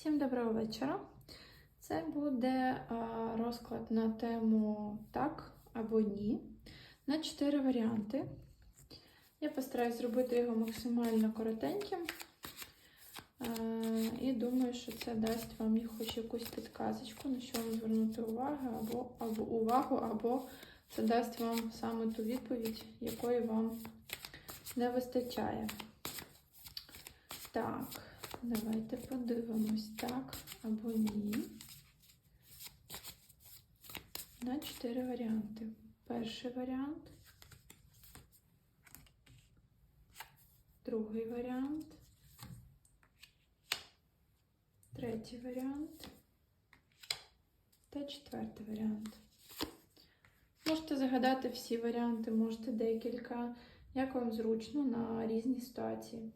Всім доброго вечора. Це буде розклад на тему так або ні на 4 варіанти. Я постараюсь зробити його максимально коротеньким. І думаю, що це дасть вам хоч якусь підказочку, на що вам звернути увагу, або, або увагу, або це дасть вам саме ту відповідь, якої вам не вистачає. Так. Давайте подивимось так або ні. На чотири варіанти. Перший варіант, другий варіант, третій варіант та четвертий варіант. Можете загадати всі варіанти, можете декілька, як вам зручно на різні ситуації.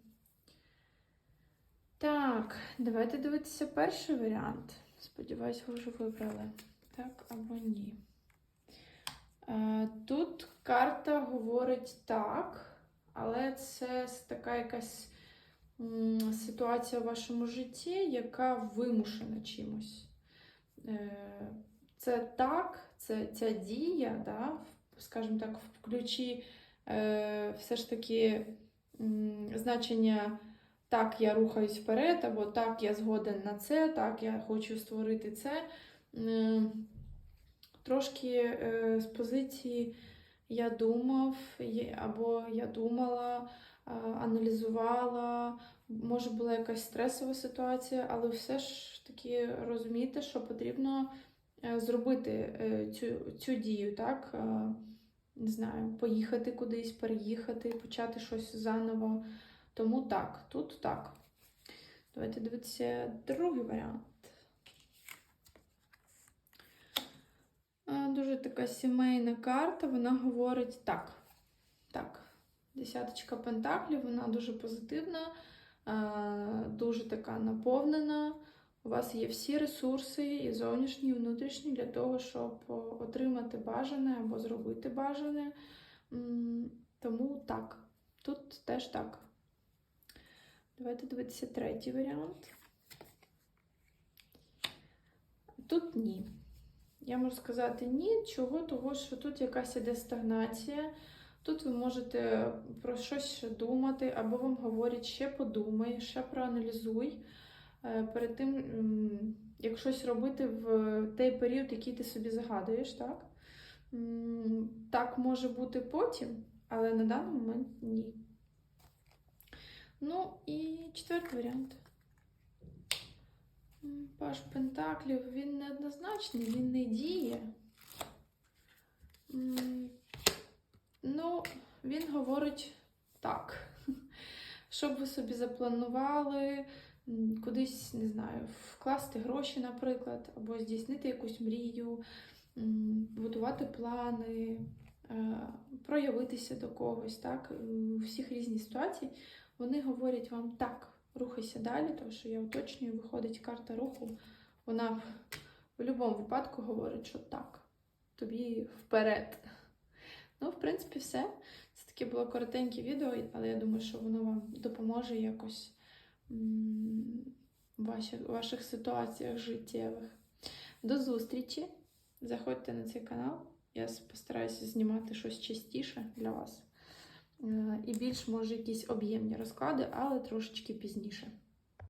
Так, давайте дивитися перший варіант. Сподіваюсь, ви вже вибрали. Так або ні. Е, Тут карта говорить так, але це така якась ситуація в вашому житті, яка вимушена чимось. Е, Це так, це ця дія, да, скажімо так, в ключі е, все ж таки значення так, я рухаюсь вперед, або так, я згоден на це, так, я хочу створити це. Е, Трошки е, з позиції я думав, або я думала, аналізувала, може була якась стресова ситуація, але все ж таки розумієте, що потрібно е, зробити цю, цю дію, так? Не знаю, поїхати кудись, переїхати, почати щось заново. Тому так, тут так. Давайте дивитися другий варіант. Е, Дуже така сімейна карта, вона говорить так. Так, десяточка пентаклів, вона дуже позитивна, е, дуже така наповнена. У вас є всі ресурси, і зовнішні, і внутрішні, для того, щоб отримати бажане або зробити бажане. Тому так, тут теж так. Давайте дивитися третій варіант. Тут ні. Я можу сказати ні, чого, того, що тут якась іде стагнація. Тут ви можете про щось ще думати, або вам говорять, ще подумай, ще проаналізуй. Е, Перед тим, як щось робити в той період, який ти собі загадуєш, так? Так може бути потім, але на даний момент ні. Ну і четвертий варіант. Паш Пентаклів, він неоднозначний, він не діє. Ну, він говорить так. Щоб ви собі запланували, кудись, не знаю, вкласти гроші, наприклад, або здійснити якусь мрію, будувати плани, е, проявитися до когось, так? У всіх різні ситуації. Вони говорять вам так, рухайся далі, тому що я уточнюю, виходить карта руху. Вона в будь-якому випадку говорить, що так, тобі вперед. Ну, в принципі, все. Це таке було коротеньке відео, але я думаю, що воно вам допоможе якось в ваших, ваших ситуаціях життєвих. До зустрічі! Заходьте на цей канал. Я постараюся знімати щось частіше для вас. Е, І більш, може, якісь об'ємні розклади, але трошечки пізніше.